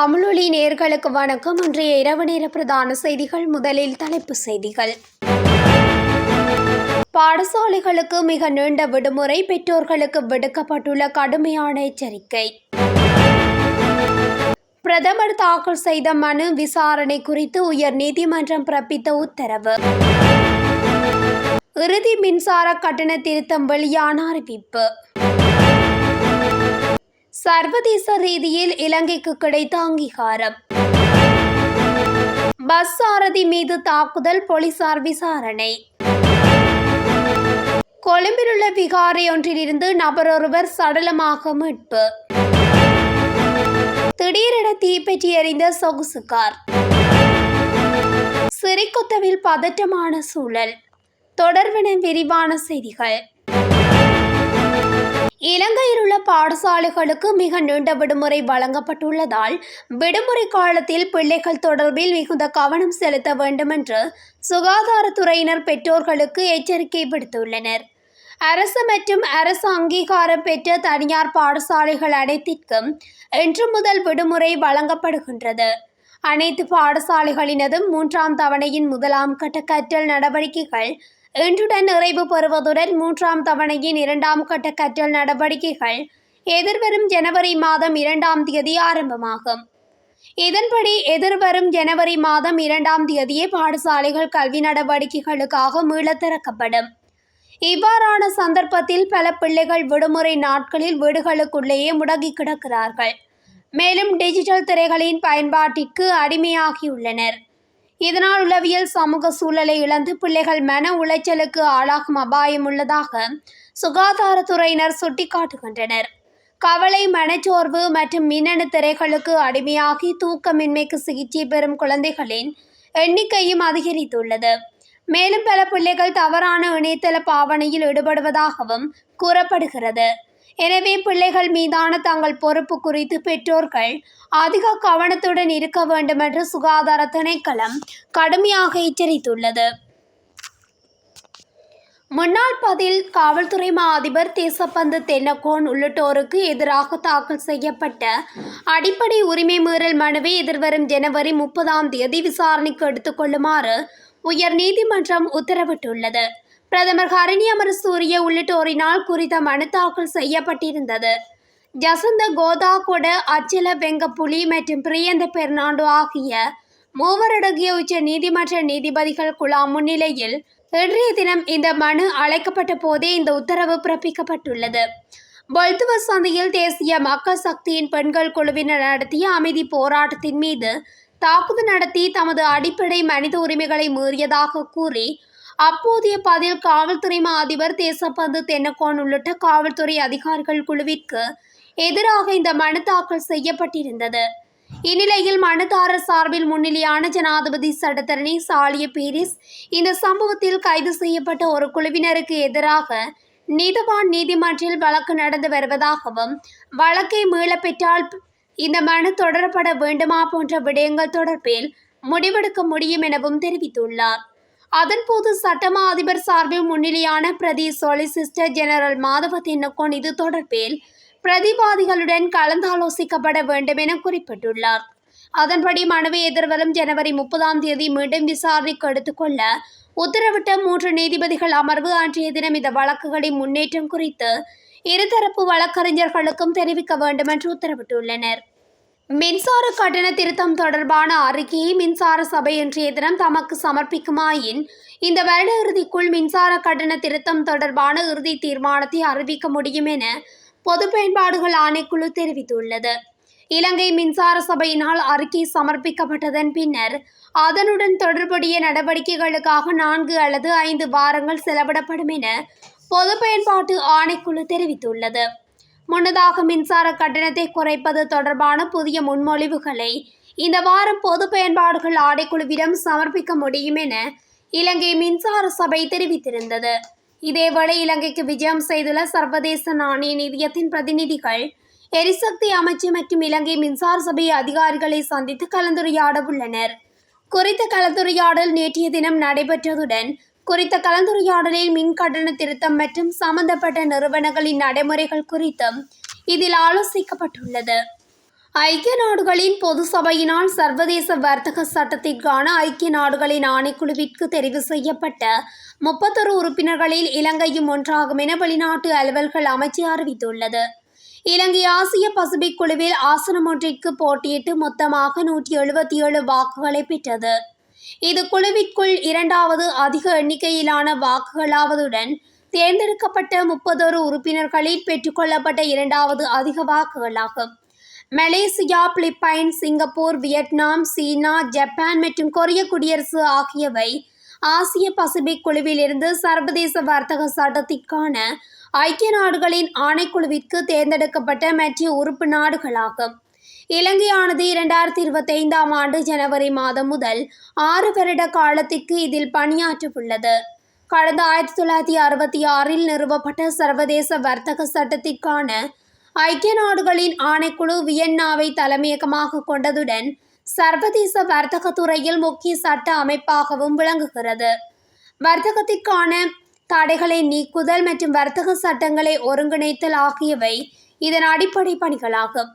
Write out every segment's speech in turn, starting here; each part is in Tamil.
தமிழொலி நேர்களுக்கு வணக்கம். இன்றைய இரவு நேர பிரதான செய்திகள் முதலில் தலைப்பு செய்திகள். பாடசாலைகளுக்கு மிக நீண்ட விடுமுறை பெற்றோர்களுக்கு விடுக்கப்பட்டுள்ள கடுமையான எச்சரிக்கை. பிரதமர் தாக்கல் செய்த மனு விசாரணை குறித்து உயர் நீதிமன்றம் பிறப்பித்த உத்தரவு. இறுதி மின்சார கட்டண திருத்தம் வெளியான அறிவிப்பு. சர்வதேச ரீதியில் இலங்கைக்கு கிடைத்த அங்கீகாரம். பஸ் சாரதி மீது தாக்குதல் போலீசார் விசாரணை. கொழும்பிலுள்ள விகாரை ஒன்றிலிருந்து நபரொருவர் சடலமாக மீட்பு. திடீரென தீப்பற்றி எறிந்த சொகுசு கார் சிறைக்குத்தவில் பதற்றமான சூழல். தொடர்பென விரிவான செய்திகள். பாடசாலைகளுக்கு மிக நீண்ட விடுமுறை வழங்கப்பட்டுள்ளதால் விடுமுறை காலத்தில் பிள்ளைகள் தொடர்பில் மிகுந்த கவனம் செலுத்த வேண்டும் என்று சுகாதாரத்துறையினர் பெற்றோர்களுக்கு எச்சரிக்கை விடுத்துள்ளனர். அரசு மற்றும் அரசு அங்கீகாரம் பெற்ற தனியார் பாடசாலைகள் அனைத்திற்கும் இன்று முதல் விடுமுறை வழங்கப்படுகின்றது. அனைத்து பாடசாலைகளினதும் மூன்றாம் தவணையின் முதலாம் கட்ட கற்றல் நடவடிக்கைகள் இன்றுடன் நிறைவு பெறுவதுடன் மூன்றாம் தவணையின் இரண்டாம் கட்ட கற்றல் நடவடிக்கைகள் எதிர்வரும் ஜனவரி மாதம் இரண்டாம் தேதி ஆரம்பமாகும். இதன்படி எதிர்வரும் ஜனவரி மாதம் இரண்டாம் தேதியே பாடசாலைகள் கல்வி நடவடிக்கைகளுக்காக மீள திறக்கப்படும். இவ்வாறான சந்தர்ப்பத்தில் பல பிள்ளைகள் விடுமுறை நாட்களில் வீடுகளுக்குள்ளேயே முடங்கி கிடக்கிறார்கள். மேலும் டிஜிட்டல் திரைகளின் பயன்பாட்டிற்கு அடிமையாகியுள்ளனர். இதனால் உளவியல் சமூக சூழலை இழந்து பிள்ளைகள் மன உளைச்சலுக்கு ஆளாகும் அபாயம் உள்ளதாக சுகாதாரத்துறையினர் சுட்டிக்காட்டுகின்றனர். கவலை மனச்சோர்வு மற்றும் மின்னணு திரைகளுக்கு அடிமையாகி தூக்கமின்மைக்கு சிகிச்சை பெறும் குழந்தைகளின் எண்ணிக்கையும் அதிகரித்துள்ளது. மேலும் பல பிள்ளைகள் தவறான இணையதள பாவனையில் ஈடுபடுவதாகவும் கூறப்படுகிறது. எனவே பிள்ளைகள் மீதான தங்கள் பொறுப்பு குறித்து பெற்றோர்கள் அதிக கவனத்துடன் இருக்க வேண்டும் என்று சுகாதார திணைக்களம் கடுமையாக எச்சரித்துள்ளது. முன்னாள் பதில் காவல்துறை மா அதிபர் தேசப்பந்து தென்னக்கோன் உள்ளிட்டோருக்கு எதிராக தாக்கல் செய்யப்பட்ட அடிப்படை உரிமை மீறல் மனுவை எதிர்வரும் ஜனவரி முப்பதாம் தேதி விசாரணைக்கு எடுத்துக்கொள்ளுமாறு உயர் நீதிமன்றம் உத்தரவிட்டுள்ளது. பிரதமர் ஹரணி அமரசூரிய உள்ளிட்டோரினால் குறித்த மனு தாக்கல் செய்யப்பட்டிருந்தது. ஜசந்த கோதா கொட அச்சல வெங்கப்புலி மற்றும் பிரியந்த பெர்னாண்டோ ஆகிய மூவரடங்கிய உச்ச நீதிமன்ற நீதிபதிகள் குழா முன்னிலையில் இன்றைய தினம் இந்த மனு அழைக்கப்பட்ட போதே இந்த உத்தரவு பிறப்பிக்கப்பட்டுள்ளது. பொல்துவ சந்தையில் தேசிய மக்கள் சக்தியின் பெண்கள் குழுவினர் நடத்திய அமைதி போராட்டத்தின் மீது தாக்குதல் நடத்தி தமது அடிப்படை மனித உரிமைகளை மீறியதாக கூறி அப்போதைய பதில் காவல்துறை மா அதிபர் தேசப்பந்து தென்னக்கோன் உள்ளிட்ட காவல்துறை அதிகாரிகள் குழுவிற்கு எதிராக இந்த மனு தாக்கல் செய்யப்பட்டிருந்தது. இந்நிலையில் மனுதாரர் சார்பில் முன்னிலையான ஜனாதிபதி சட்டத்தரணி சாலிய பீரிஸ் இந்த சம்பவத்தில் கைது செய்யப்பட்ட ஒரு குழுவினருக்கு எதிராக நீதவான் நீதிமன்றில் வழக்கு நடந்து வருவதாகவும் வழக்கை மீளப்பெற்றால் இந்த மனு தொடரப்பட வேண்டுமா போன்ற விடயங்கள் தொடர்பில் முடிவெடுக்க முடியும் எனவும் தெரிவித்துள்ளார். அதன்போது சட்டமா அதிபர் சார்பில் முன்னிலையான பிரதி சொலிசிஸ்டர் ஜெனரல் மாதவ தென்னக்கோன் இது தொடர்பில் பிரதிவாதிகளுடன் கலந்தாலோசிக்கப்பட வேண்டும் என குறிப்பிட்டுள்ளார். அதன்படி மனுவை எதிர்வரும் ஜனவரி முப்பதாம் தேதி மீண்டும் விசாரணைக்கு எடுத்துக்கொள்ள உத்தரவிட்ட மூன்று நீதிபதிகள் அமர்வு அன்றைய தினம் இந்த வழக்குகளின் முன்னேற்றம் குறித்து இருதரப்பு வழக்கறிஞர்களுக்கும் தெரிவிக்க வேண்டும் என்று உத்தரவிட்டுள்ளனர். மின்சார கட்டண திருத்தம் தொடர்பான அறிக்கையை மின்சார சபை இன்றைய தினம் தமக்கு சமர்ப்பிக்குமாயின் இந்த வருட இறுதிக்குள் மின்சார கட்டண திருத்தம் தொடர்பான இறுதி தீர்மானத்தை அறிவிக்க முடியும் என பொது பயன்பாடுகள் ஆணைக்குழு தெரிவித்துள்ளது. இலங்கை மின்சார சபையினால் அறிக்கை சமர்ப்பிக்கப்பட்டதன் பின்னர் அதனுடன் தொடர்புடைய நடவடிக்கைகளுக்காக நான்கு அல்லது ஐந்து வாரங்கள் செலவிடப்படும் என பொது பயன்பாட்டு ஆணைக்குழு தெரிவித்துள்ளது. முன்னதாக மின்சார கட்டணத்தை குறைப்பது தொடர்பான புதிய முன்மொழிவுகளை இந்த வாரம் பொது பயன்பாடுகள் ஆணைக்குழுவிடம் சமர்ப்பிக்க முடியும் என இலங்கை மின்சார சபை தெரிவித்திருந்தது. இதேவேளை இலங்கைக்கு விஜயம் செய்துள்ள சர்வதேச நாணய நிதியத்தின் பிரதிநிதிகள் எரிசக்தி அமைச்சு மற்றும் இலங்கை மின்சார சபை அதிகாரிகளை சந்தித்து கலந்துரையாட உள்ளனர் குறித்த கலந்துரையாடல் நேற்றைய தினம் நடைபெற்றதுடன் குறித்த கலந்துரையாடலில் மின் கட்டண திருத்தம் மற்றும் சம்பந்தப்பட்ட நிறுவனங்களின் நடைமுறைகள் குறித்தும் இதில் ஆலோசிக்கப்பட்டுள்ளது. ஐக்கிய நாடுகளின் பொது சபையினால் சர்வதேச வர்த்தக சட்டத்திற்கான ஐக்கிய நாடுகளின் ஆணைக்குழுவிற்கு தெரிவு செய்யப்பட்ட முப்பத்தொரு உறுப்பினர்களில் இலங்கையும் ஒன்றாகும் என வெளிநாட்டு அலுவல்கள் அமைச்சு அறிவித்துள்ளது. இலங்கை ஆசிய பசிபிக் குழுவில் ஆசனம் ஒன்றிற்கு போட்டியிட்டு மொத்தமாக நூற்றி எழுபத்தி ஏழு வாக்குகளை பெற்றது. இது குழுவிற்குள் இரண்டாவது அதிக எண்ணிக்கையிலான வாக்குகளாவதுடன் தேர்ந்தெடுக்கப்பட்ட முப்பதொரு உறுப்பினர்களில் பெற்றுக்கொள்ளப்பட்ட இரண்டாவது அதிக வாக்குகளாகும். மலேசியா பிலிப்பைன் சிங்கப்பூர் வியட்நாம் சீனா ஜப்பான் மற்றும் கொரிய குடியரசு ஆகியவை ஆசிய பசிபிக் குழுவிலிருந்து சர்வதேச வர்த்தக சட்டத்திற்கான ஐக்கிய நாடுகளின் ஆணைக்குழுவிற்கு தேர்ந்தெடுக்கப்பட்ட மற்ற உறுப்பு நாடுகளாகும். இலங்கையானது இரண்டாயிரத்தி இருபத்தி ஐந்தாம் ஆண்டு ஜனவரி மாதம் முதல் ஆறு வருட காலத்திற்கு இதில் பணியாற்றவுள்ளது. கடந்த ஆயிரத்தி தொள்ளாயிரத்தி அறுபத்தி ஆறில் நிறுவப்பட்ட சர்வதேச வர்த்தக சட்டத்திற்கான ஐக்கிய நாடுகளின் ஆணைக்குழு வியன்னாவை தலைமையகமாக கொண்டதுடன் சர்வதேச வர்த்தகத்துறையில் முக்கிய சட்ட அமைப்பாகவும் விளங்குகிறது. வர்த்தகத்திற்கான தடைகளை நீக்குதல் மற்றும் வர்த்தக சட்டங்களை ஒருங்கிணைத்தல் ஆகியவை இதன் அடிப்படை பணிகளாகும்.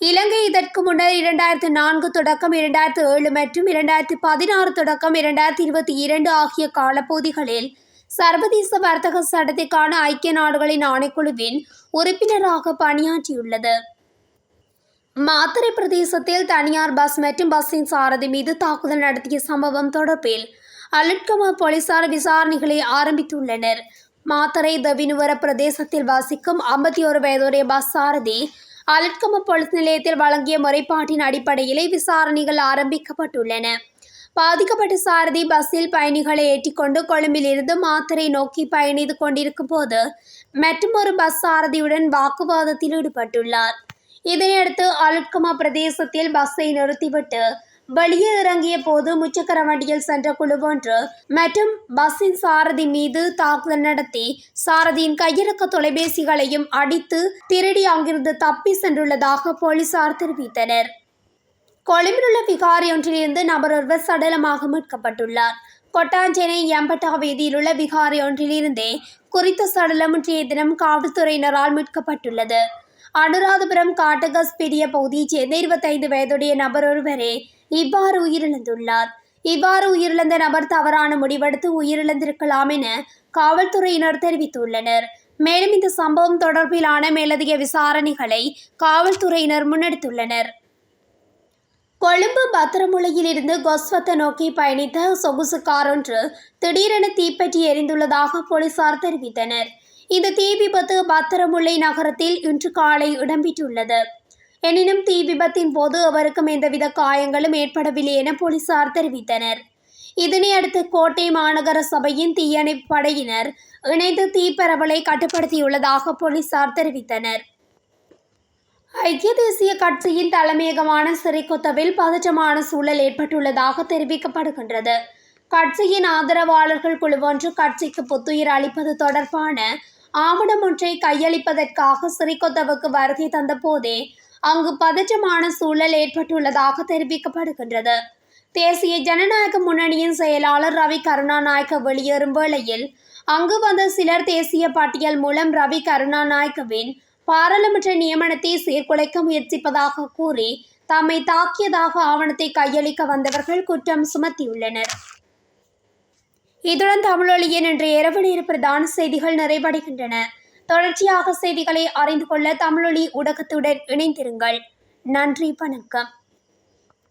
இலங்கை இதற்கு முன்னர் இரண்டாயிரத்து நான்கு தொடக்கம் இரண்டாயிரத்து ஏழு மற்றும் இரண்டாயிரத்து பதினாறு தொடக்கம் இரண்டாயிரத்து இருபத்தி இரண்டு ஆகிய காலப்பகுதிகளில் சர்வதேச வர்த்தக சட்டத்திற்கான ஐக்கிய நாடுகளின் ஆணைக்குழுவின் உறுப்பினராக பணியாற்றியுள்ளது. மாத்தறை பிரதேசத்தில் தனியார் பஸ் மற்றும் பஸ்ஸின் சாரதி மீது தாக்குதல் நடத்திய சம்பவம் தொடர்பில் அலுட்கம போலீசார் விசாரணைகளை ஆரம்பித்துள்ளனர். மாத்தரை தவினுவர பிரதேசத்தில் வசிக்கும் ஐம்பத்தி ஒரு வயதுடைய பஸ் சாரதி அலட்கம போலீஸ் நிலையத்தில் வழங்கிய முறைப்பாட்டின் அடிப்படையிலே விசாரணைகள் ஆரம்பிக்கப்பட்டுள்ளன. பாதிக்கப்பட்ட சாரதி பஸ்ஸில் பயணிகளை ஏற்றிக்கொண்டு கொழும்பிலிருந்து மாத்தரை நோக்கி பயணித்து கொண்டிருக்கும் போது மற்றொரு பஸ் சாரதியுடன் வாக்குவாதத்தில் ஈடுபட்டுள்ளார். இதனையடுத்து அலுட்கமா பிரதேசத்தில் பஸ்ஸை நிறுத்திவிட்டு வெளியே இறங்கிய போது முச்சக்கர வண்டியில் சென்ற குழு ஒன்று மற்றும் பஸ்ஸின் சாரதி மீது தாக்குதல் நடத்தி சாரதியின் கையிறக்க தொலைபேசிகளையும் அடித்து திருடி அங்கிருந்து தப்பி சென்றுள்ளதாக போலீசார் தெரிவித்தனர். கொழும்பிலுள்ள விகாரி ஒன்றிலிருந்து நபர் ஒருவர் சடலமாக மீட்கப்பட்டுள்ளார். கொட்டாஞ்சேனை எம்பட்டா வீதியில் உள்ள விகாரி ஒன்றிலிருந்தே குறித்த சடலம் இன்றைய தினம் காவல்துறையினரால் மீட்கப்பட்டுள்ளது. அனுராதபுரம் காட்டகஸ் பெரிய பகுதியைச் சேர்ந்த இருபத்தைந்து வயதுடைய நபர் ஒருவரே இவ்வாறு உயிரிழந்துள்ளார். இவ்வாறு உயிரிழந்த நபர் தவறான முடிவெடுத்து உயிரிழந்திருக்கலாம் என காவல்துறையினர் தெரிவித்துள்ளனர். மேலும் இந்த சம்பவம் தொடர்பிலான மேலதிக விசாரணைகளை காவல்துறையினர் முன்னெடுத்துள்ளனர். கொழும்பு பத்திரமுலையில் இருந்து கொஸ்வத்தை நோக்கி பயணித்த சொகுசு கார் ஒன்று திடீரென தீப்பற்றி எரிந்துள்ளதாக போலீசார் தெரிவித்தனர். இந்த தீ விபத்து பத்திரமுல்லை நகரத்தில் இன்று காலை இடம்பெற்றுள்ளது. எனினும் தீ விபத்தின் போது அவருக்கும் எந்தவித காயங்களும் ஏற்படவில்லை என போலீசார் தெரிவித்தனர். இதனையடுத்து கோட்டை மாநகர சபையின் தீயணைப்பு படையினர் இணைந்து தீப்பரவலை கட்டுப்படுத்தியுள்ளதாக போலீசார் தெரிவித்தனர். ஐக்கிய தேசிய கட்சியின் தலைமையகமான சிறைக்கொத்தவில் பதற்றமான சூழல் ஏற்பட்டுள்ளதாக தெரிவிக்கப்படுகின்றது. கட்சியின் ஆதரவாளர்கள் குழுவொன்று கட்சிக்கு புத்துயிர் அளிப்பது தொடர்பான ஆவணம் ஒன்றை கையளிப்பதற்காக சிறைக்கொத்தவுக்கு வருகை தந்தபோதே அங்கு பதற்றமான சூழல் ஏற்பட்டுள்ளதாக தெரிவிக்கப்படுகின்றது. தேசிய ஜனநாயக முன்னணியின் செயலாளர் ரவி கருணாநாயக்க வெளியேறும் வேளையில் அங்கு வந்த சிலர் தேசிய பட்டியல் மூலம் ரவி கருணாநாயக்கவின் பாராளுமன்ற நியமனத்தை சீர்குலைக்க முயற்சிப்பதாக கூறி தம்மை தாக்கியதாக ஆவணத்தை கையளிக்க வந்தவர்கள் குற்றம் சுமத்தியுள்ளனர். இதுடன் தமிழொலியின் இன்று இரவு நேர பிரதான செய்திகள் நிறைவடைகின்றன. தொடர்ச்சியாக செய்திகளை அறிந்து கொள்ள தமிழொலி ஊடகத்துடன் இணைந்திருங்கள். நன்றி வணக்கம்.